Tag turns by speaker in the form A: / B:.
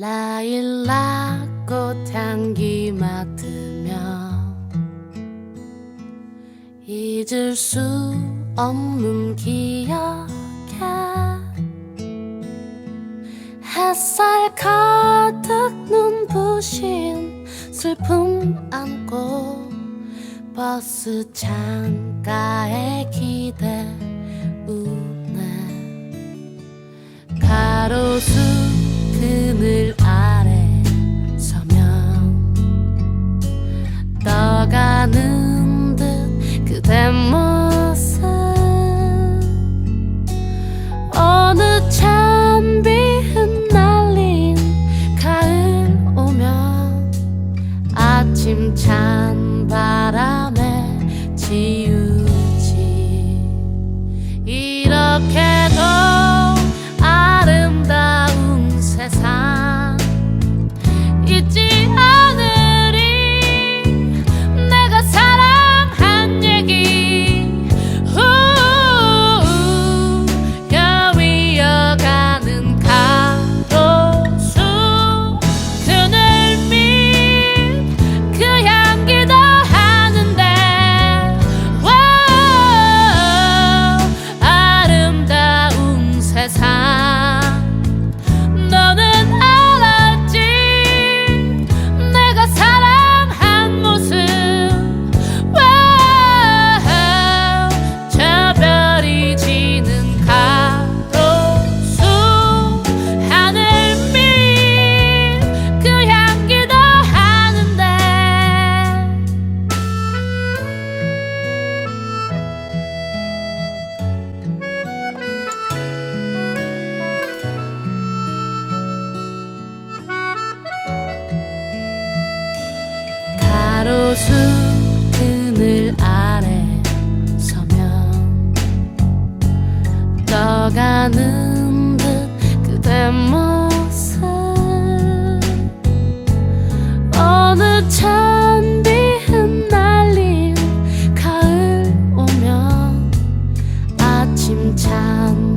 A: 라일락 꽃 향기 맡으며 잊을 수 없는 기억에 햇살 가득 눈부신 슬픔 안고 버스 창가에 기대 우 떠가는 듯 그대 모 가로수 그늘 아래 서면 떠가는 듯 그대 모습. 어느 찬비 흩날린 가을 오면 아침 찬